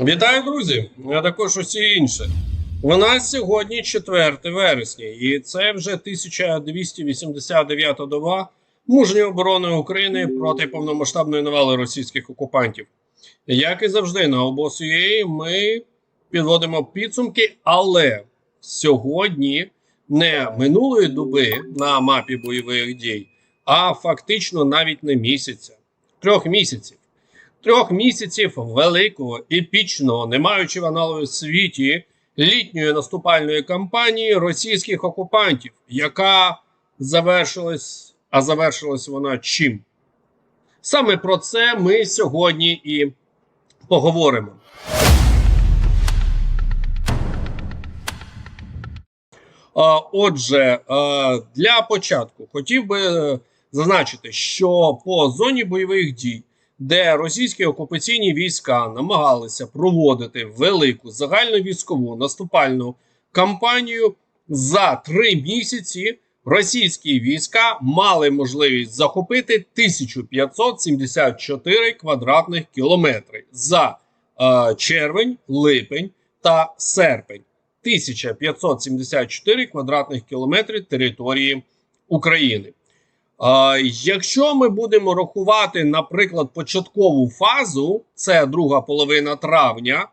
Вітаю, друзі! А також усі інші. У нас сьогодні 4 вересня, і це вже 1289 доба мужньої оборони України проти повномасштабної навали російських окупантів. Як і завжди, на обосує ми підводимо підсумки, але сьогодні не минулої доби на мапі бойових дій, а фактично навіть не місяця, трьох місяців трьох місяців великого, епічного, не маючи в аналогу світі літньої наступальної кампанії російських окупантів, яка завершилась, а завершилась вона чим? Саме про це ми сьогодні і поговоримо. Отже, для початку хотів би е, зазначити, що по зоні бойових дій де російські окупаційні війська намагалися проводити велику загальновійськову наступальну кампанію за три місяці. Російські війська мали можливість захопити 1574 квадратних кілометри за е, червень, липень та серпень. 1574 квадратних кілометри території України. Якщо ми будемо рахувати, наприклад, початкову фазу, це друга половина травня,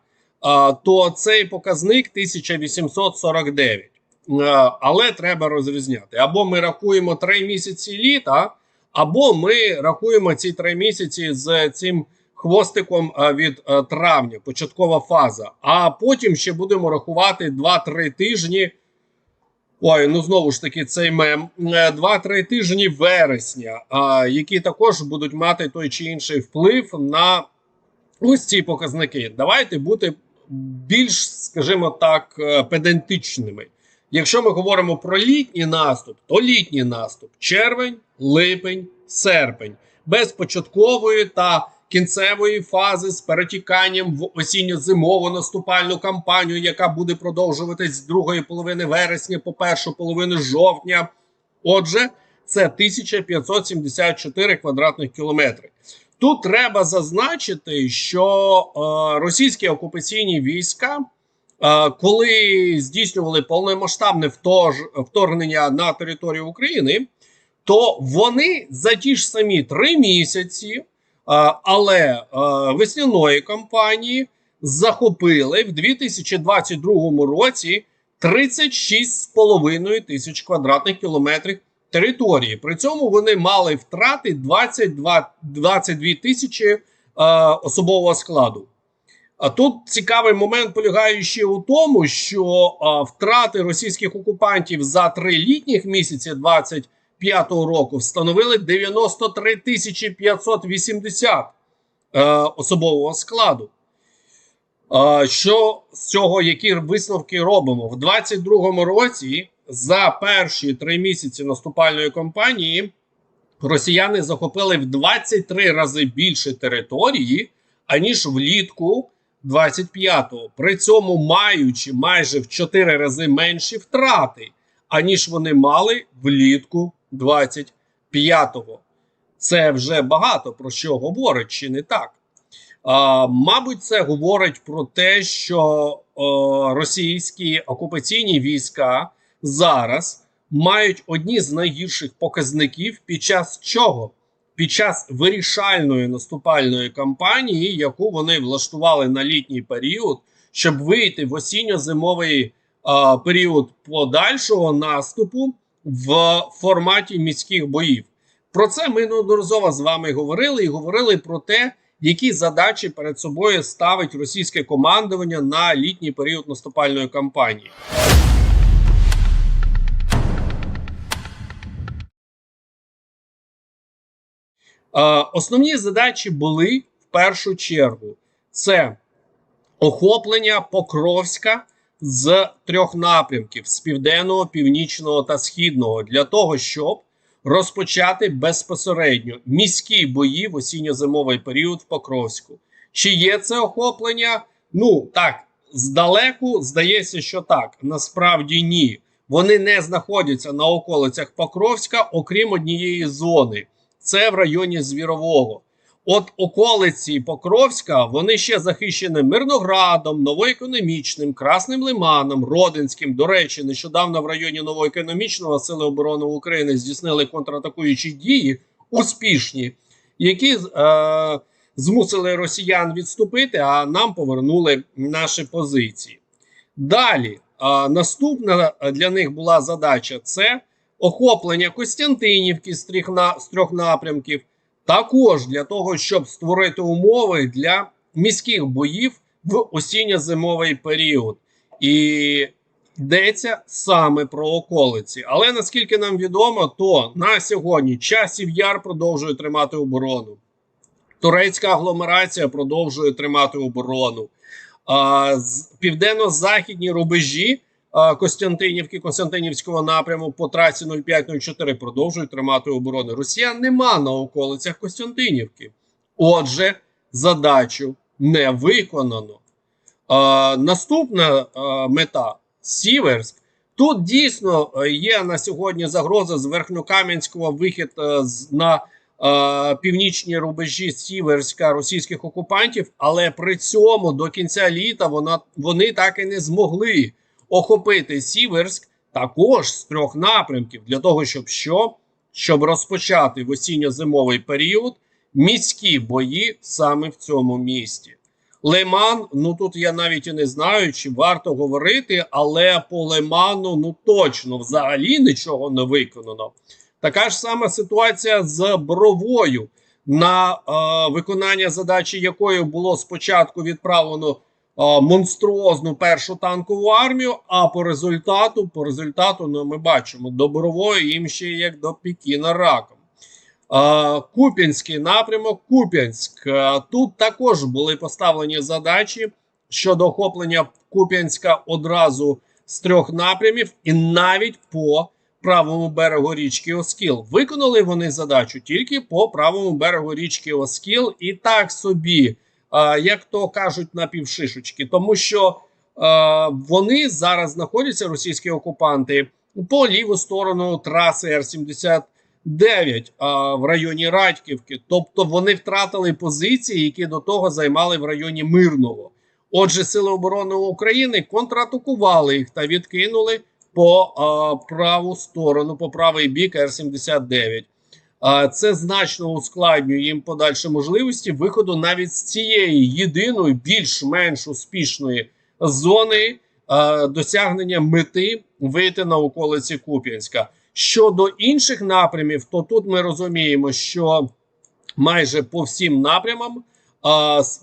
то цей показник 1849. А, Але треба розрізняти. Або ми рахуємо 3 місяці літа, або ми рахуємо ці 3 місяці з цим хвостиком від травня, початкова фаза. А потім ще будемо рахувати 2-3 тижні. Ой, ну знову ж таки, цей мем. Е, Два-три тижні вересня, які також будуть мати той чи інший вплив на ось ці показники. Давайте бути більш, скажімо так, е, педантичними. Якщо ми говоримо про літній наступ, то літній наступ червень, липень, серпень, без початкової та кінцевої фази з перетіканням в осінньо-зимову наступальну кампанію, яка буде продовжуватись з другої половини вересня по першу половину жовтня. Отже, це 1574 квадратних кіलोметри. Тут треба зазначити, що е, російські окупаційні війська, е, коли здійснювали повномасштабне вторгнення на територію України, то вони за ті ж самі три місяці але весняної кампанії захопили в 2022 році 36,5 тисяч квадратних кілометрів території. При цьому вони мали втрати 22 22 тисячі особового складу. А тут цікавий момент полягає ще у тому, що втрати російських окупантів за три літніх місяці 20 2005 року встановили 93 580 е, особового складу. Е, що з цього, які висновки робимо? В 2022 році за перші три місяці наступальної кампанії росіяни захопили в 23 рази більше території, аніж влітку 25-го. При цьому маючи майже в 4 рази менші втрати, аніж вони мали влітку 25-го. Це вже багато про що говорить, чи не так? А, Мабуть, це говорить про те, що о, російські окупаційні війська зараз мають одні з найгірших показників під час чого? Під час вирішальної наступальної кампанії, яку вони влаштували на літній період, щоб вийти в осінньо-зимовий період подальшого наступу в форматі міських боїв. Про це ми неодноразово з вами говорили і говорили про те, які задачі перед собою ставить російське командування на літній період наступальної кампанії. Основні задачі були в першу чергу: це охоплення Покровська з трьох напрямків: з південного, північного та східного, для того, щоб розпочати безпосередньо міські бої в осінньо-зимовий період в Покровську. Чи є це охоплення? Ну так, здалеку здається, що так. Насправді ні. Вони не знаходяться на околицях Покровська, окрім однієї зони. Це в районі Звірового. От околиці Покровська вони ще захищені Мирноградом, Новоекономічним, Красним Лиманом, Родинським. До речі, нещодавно в районі Новоекономічного Сили оборони України здійснили контратакуючі дії успішні, які е, змусили росіян відступити, а нам повернули наші позиції. Далі, е, наступна для них була задача: це охоплення Костянтинівки з трьох, на, з трьох напрямків. Також для того, щоб створити умови для міських боїв в осінньо-зимовий період. І йдеться саме про околиці. Але наскільки нам відомо, то на сьогодні часів яр продовжує тримати оборону. Турецька агломерація продовжує тримати оборону. А, Південно-західні рубежі Костянтинівки, Костянтинівського напряму по трасі 0504 продовжують тримати оборону. Росіян нема на околицях Костянтинівки. Отже, задачу не виконано. А, наступна а, мета Сіверськ. Тут дійсно е, є на сьогодні загроза з Верхньокам'янського вихід е, з- на е, північні рубежі Сіверська російських окупантів, але при цьому до кінця літа вона, вони так і не змогли охопити Сіверськ також з трьох напрямків для того, щоб що? Щоб розпочати в осінньо-зимовий період міські бої саме в цьому місті. Лиман, ну тут я навіть і не знаю, чи варто говорити, але по Лиману ну точно взагалі нічого не виконано. Така ж сама ситуація з бровою, на е, виконання задачі якої було спочатку відправлено монструозну першу танкову армію. А по результату, по результату, ну ми бачимо, до борової їм ще як до Пекіна раком. Куп'янський напрямок, Куп'янськ. Тут також були поставлені задачі щодо охоплення Куп'янська одразу з трьох напрямів, і навіть по правому берегу річки Оскіл. Виконали вони задачу тільки по правому берегу річки Оскіл, і так собі, як то кажуть, на півшишечки, тому що вони зараз знаходяться, російські окупанти, по ліву сторону траси Р-70. 9 а, в районі Радьківки. Тобто вони втратили позиції, які до того займали в районі Мирного. Отже, Сили оборони України контратакували їх та відкинули по а, праву сторону, по правий бік Р-79. Це значно ускладнює їм подальші можливості виходу навіть з цієї єдиної, більш-менш успішної зони досягнення мети вийти на околиці Куп'янська. Щодо інших напрямів, то тут ми розуміємо, що майже по всім напрямам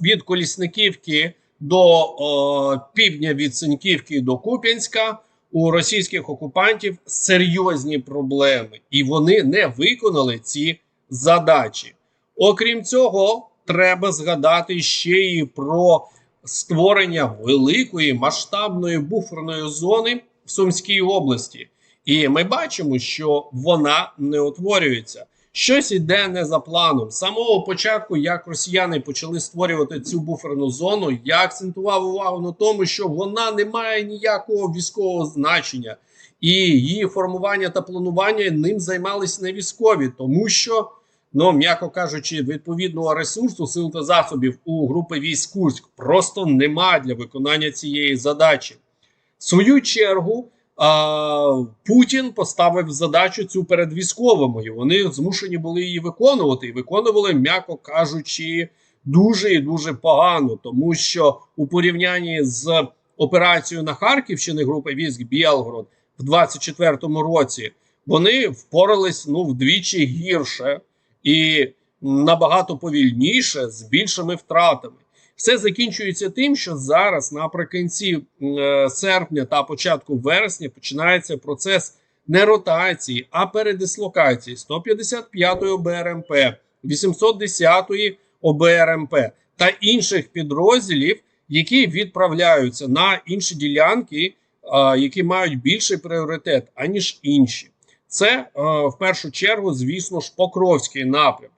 від Колісниківки до півдня від Синьківки до Куп'янська у російських окупантів серйозні проблеми, і вони не виконали ці задачі. Окрім цього, треба згадати ще і про створення великої масштабної буферної зони в Сумській області. І ми бачимо, що вона не утворюється. Щось іде не за планом. З самого початку, як росіяни почали створювати цю буферну зону, я акцентував увагу на тому, що вона не має ніякого військового значення, і її формування та планування ним займались не військові, тому що, ну м'яко кажучи, відповідного ресурсу сил та засобів у групи військ Курськ просто нема для виконання цієї задачі. В свою чергу. Путін поставив задачу цю перед військовими. Вони змушені були її виконувати, і виконували, м'яко кажучи, дуже і дуже погано, тому що у порівнянні з операцією на Харківщині групи військ Білгород в 24-му році вони впорались ну вдвічі гірше і набагато повільніше з більшими втратами. Все закінчується тим, що зараз, наприкінці е, серпня та початку вересня, починається процес не ротації, а передислокації 155-ї ОБРМП, 810-ї ОБРМП та інших підрозділів, які відправляються на інші ділянки, які мають більший пріоритет аніж інші. Це е, в першу чергу, звісно ж, Покровський напрям.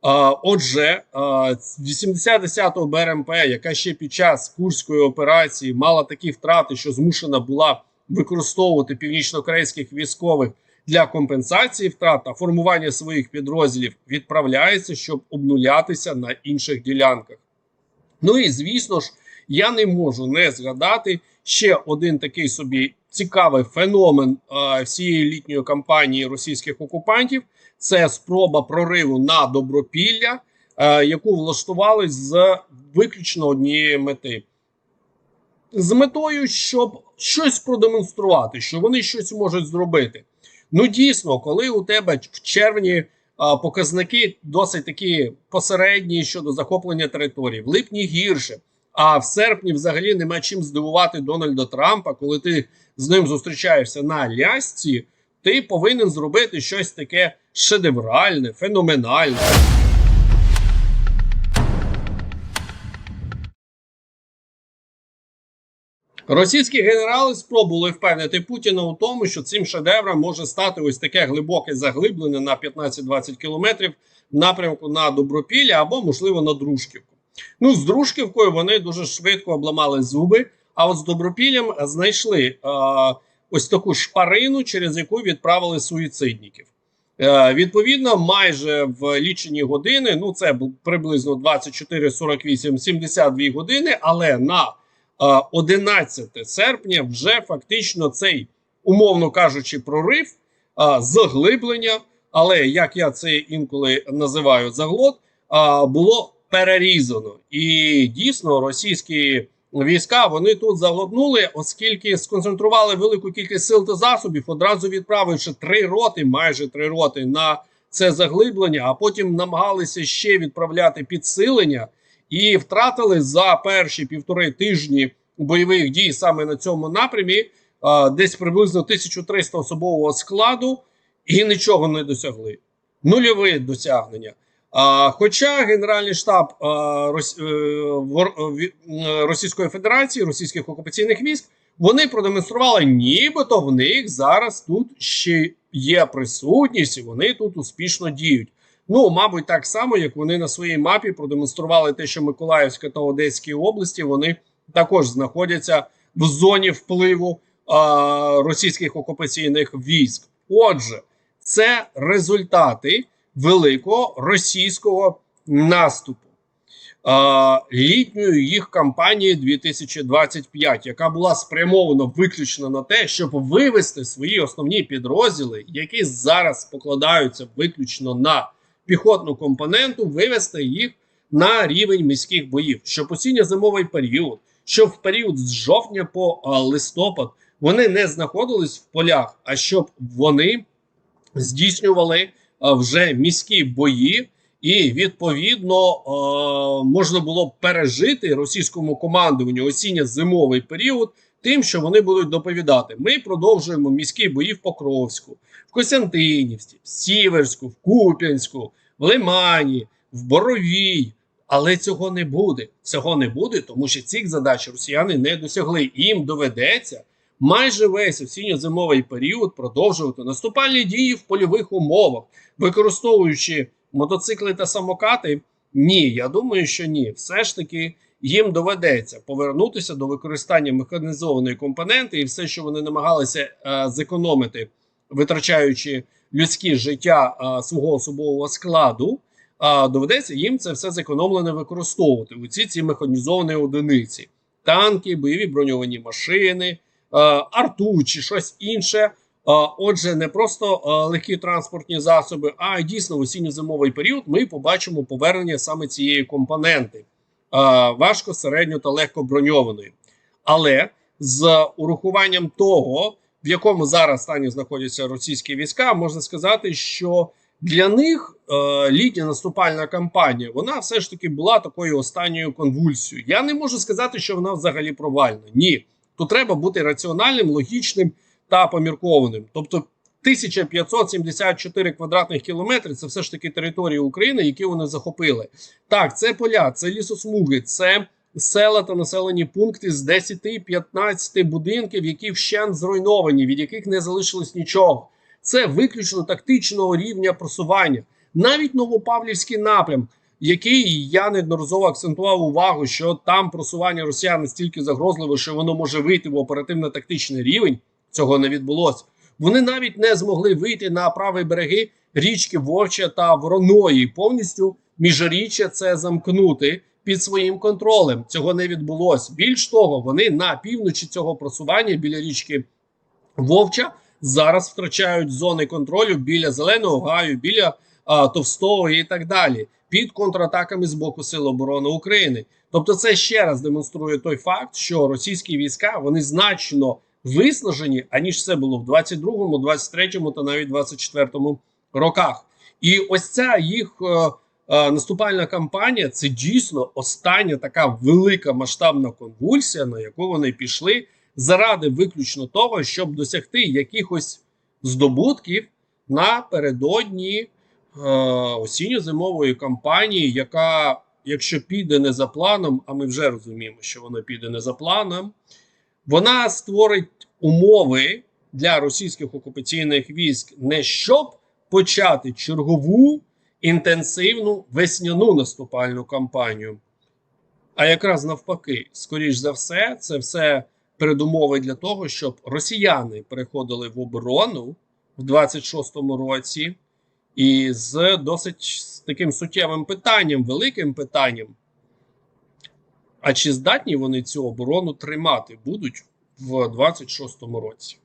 Отже, а, 80-10 БРМП, яка ще під час курської операції мала такі втрати, що змушена була використовувати північно-корейських військових для компенсації втрат та формування своїх підрозділів відправляється, щоб обнулятися на інших ділянках. Ну і звісно ж, я не можу не згадати ще один такий собі цікавий феномен всієї літньої кампанії російських окупантів. Це спроба прориву на добропілля, е, яку влаштували з виключно однієї мети. З метою, щоб щось продемонструвати, що вони щось можуть зробити. Ну, дійсно, коли у тебе в червні показники досить такі посередні щодо захоплення території, в липні гірше, а в серпні взагалі нема чим здивувати Дональда Трампа, коли ти з ним зустрічаєшся на лясці, ти повинен зробити щось таке шедевральне, феноменальне. Російські генерали спробували впевнити Путіна у тому, що цим шедевром може стати ось таке глибоке заглиблене на 15-20 кілометрів в напрямку на Добропілля або, можливо, на Дружківку. Ну, з Дружківкою вони дуже швидко обламали зуби. А от з Добропіллям знайшли е, ось таку шпарину, через яку відправили суїцидників. Е, відповідно, майже в лічені години, ну це приблизно 24, 48, 72 години, але на 11 серпня вже фактично цей, умовно кажучи, прорив, заглиблення, але як я це інколи називаю заглот, було перерізано. І дійсно російські війська вони тут заглотнули, оскільки сконцентрували велику кількість сил та засобів, одразу відправивши три роти, майже три роти на це заглиблення, а потім намагалися ще відправляти підсилення і втратили за перші півтори тижні бойових дій саме на цьому напрямі десь приблизно 1300 особового складу і нічого не досягли. Нульове досягнення. Хоча Генеральний штаб а, е, е, Російської Федерації, російських окупаційних військ, вони продемонстрували, нібито в них зараз тут ще є присутність, і вони тут успішно діють. Ну, мабуть, так само, як вони на своїй мапі продемонстрували те, що Миколаївська та Одеській області вони також знаходяться в зоні впливу а, російських окупаційних військ. Отже, це результати великого російського наступу. Літньої їх кампанії 2025, яка була спрямована виключно на те, щоб вивести свої основні підрозділи, які зараз покладаються виключно на піхотну компоненту, вивести їх на рівень міських боїв, щоб осінньо-зимовий період, щоб в період з жовтня по листопад вони не знаходились в полях, а щоб вони здійснювали вже міські бої. І відповідно можна було пережити російському командуванню осінньо-зимовий період тим, що вони будуть доповідати. Ми продовжуємо міські бої в Покровську, в Костянтинівці, в Сіверську, в Куп'янську, в Лимані, в Боровій. Але цього не буде. Цього не буде, тому що цих задач росіяни не досягли. Їм доведеться майже весь осінньо-зимовий період продовжувати наступальні дії в польових умовах, використовуючи мотоцикли та самокати. Ні, я думаю, що ні. Все ж таки їм доведеться повернутися до використання механізованої компоненти і все, що вони намагалися е, зекономити, витрачаючи людське життя е, свого особового складу а доведеться їм це все зекономлене використовувати у ці ці механізовані одиниці: танки, бойові броньовані машини, арту чи щось інше. Отже, не просто легкі транспортні засоби, а дійсно в осінньо-зимовий період ми побачимо повернення саме цієї компоненти важко, середньо та легко броньованої. Але з урахуванням того, в якому зараз стані знаходяться російські війська, можна сказати, що для них е, літня наступальна кампанія вона все ж таки була такою останньою конвульсією. Я не можу сказати, що вона взагалі провальна. Ні, тут треба бути раціональним, логічним та поміркованим. Тобто 1574 квадратних кілометри це все ж таки території України, які вони захопили. Так, це поля, це лісосмуги, це села та населені пункти з 10-15 будинків, які вщент зруйновані, від яких не залишилось нічого це виключно тактичного рівня просування. Навіть Новопавлівський напрям, який я неодноразово акцентував увагу, що там просування росіян настільки загрозливе, що воно може вийти в оперативно-тактичний рівень. Цього не відбулося. Вони навіть не змогли вийти на праві береги річки Вовча та Вороної. Повністю міжріччя це замкнути під своїм контролем. Цього не відбулося. Більш того, вони на півночі цього просування біля річки Вовча зараз втрачають зони контролю біля Зеленого Гаю, біля а, Товстого і так далі, під контратаками з боку Сил оборони України. Тобто, це ще раз демонструє той факт, що російські війська вони значно виснажені, аніж це було в 22-му, 23-му та навіть 24-му роках. І ось ця їх е, е, наступальна кампанія це дійсно остання така велика масштабна конвульсія, на яку вони пішли заради виключно того, щоб досягти якихось здобутків напередодні осінньо-зимової кампанії, яка, якщо піде не за планом, а ми вже розуміємо, що вона піде не за планом, вона створить умови для російських окупаційних військ не щоб почати чергову інтенсивну весняну наступальну кампанію, а якраз навпаки, скоріш за все, це все передумови для того, щоб росіяни переходили в оборону в 26-му році, і з досить таким суттєвим питанням, великим питанням. А чи здатні вони цю оборону тримати будуть в 26-му році?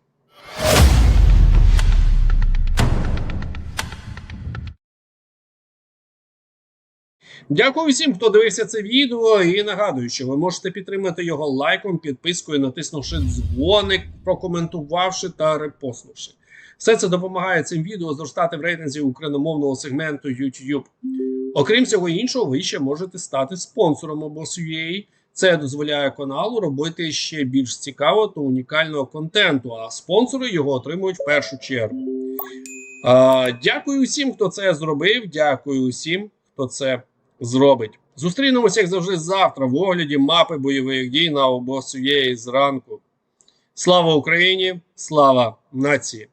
Дякую всім, хто дивився це відео. І нагадую, що ви можете підтримати його лайком, підпискою, натиснувши дзвоник, прокоментувавши та репостнувши. Все це допомагає цим відео зростати в рейтинзі україномовного сегменту YouTube. Окрім всього іншого, ви ще можете стати спонсором обос.ua. Це дозволяє каналу робити ще більш цікавого та унікального контенту. А спонсори його отримують в першу чергу. А, дякую усім, хто це зробив. Дякую усім, хто це зробить. Зустрінемося, як завжди, завтра в огляді мапи бойових дій на обос.ua зранку. Слава Україні! Слава нації!